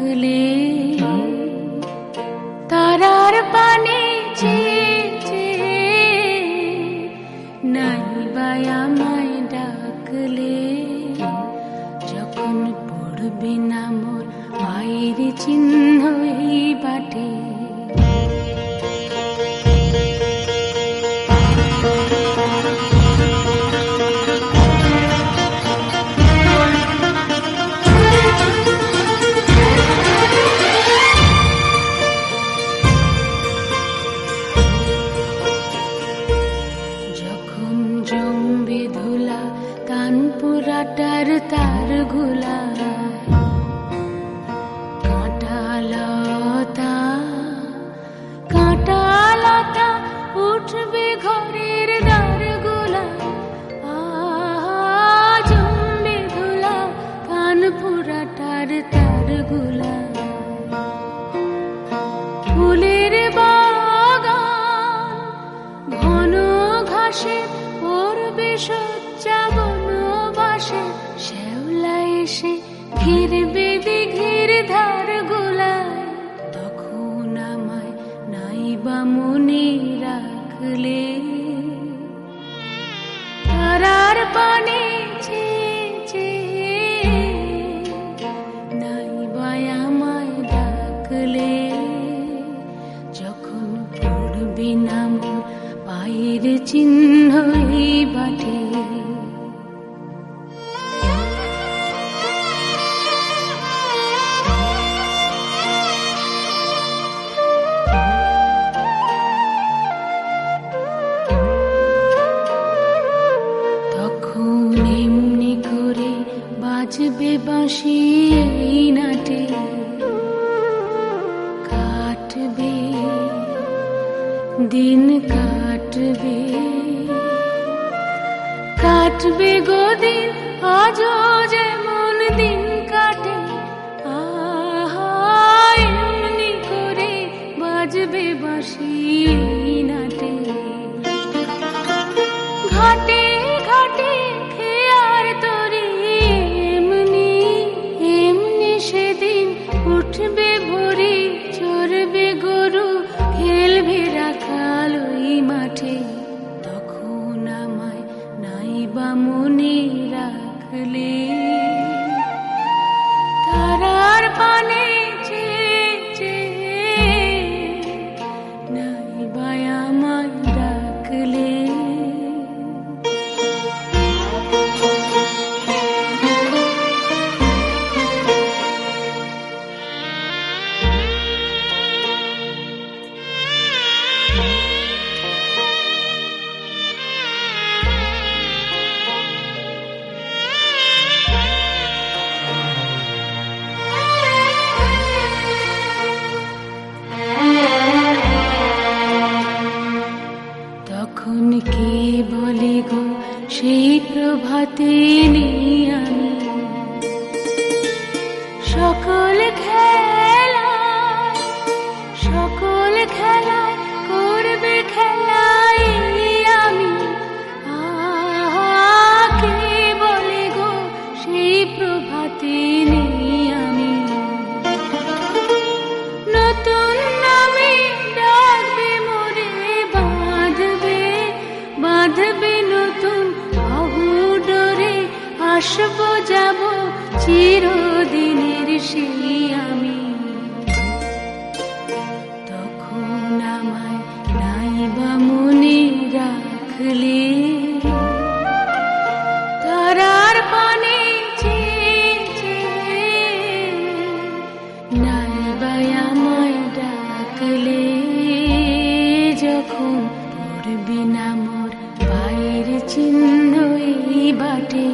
রাখলে তারার পানে চেয়ে নাইবা আমায় ডাকলে। যখন পড়বে না মোর পায়ের চিহ্ন এই বাটে। ফুলের বাগান, ঘন ঘাসে পড়বে সজ্জা বনবাসে শ্যাওলা এসে ঘিরবে দিঘির ধার গোলায়। তখন আমায় নাইবা মনে রাখলে পায়ের চিহ্ন এই বাটে বাজবে নাটে। কাটবে দিন কাটবে। কাটবে গোদিন আজ যেমন কে বলে গো? সেই প্রভাতে আমি। সকল খেলা সকল খেলা করবে খেলাই আমি। কে বলে গো? সেই প্রভাতে নেই বাঁধবে নতুন বহু ডোরে আসব, যাব চিরদিনের সেই আমি। তখন আমায় নাই বা মনে রাখলে, তারার পানে চেয়ে নাইবা আমায় ডাকলে, যখন পড়বি না চিহ্ন এই বাটে।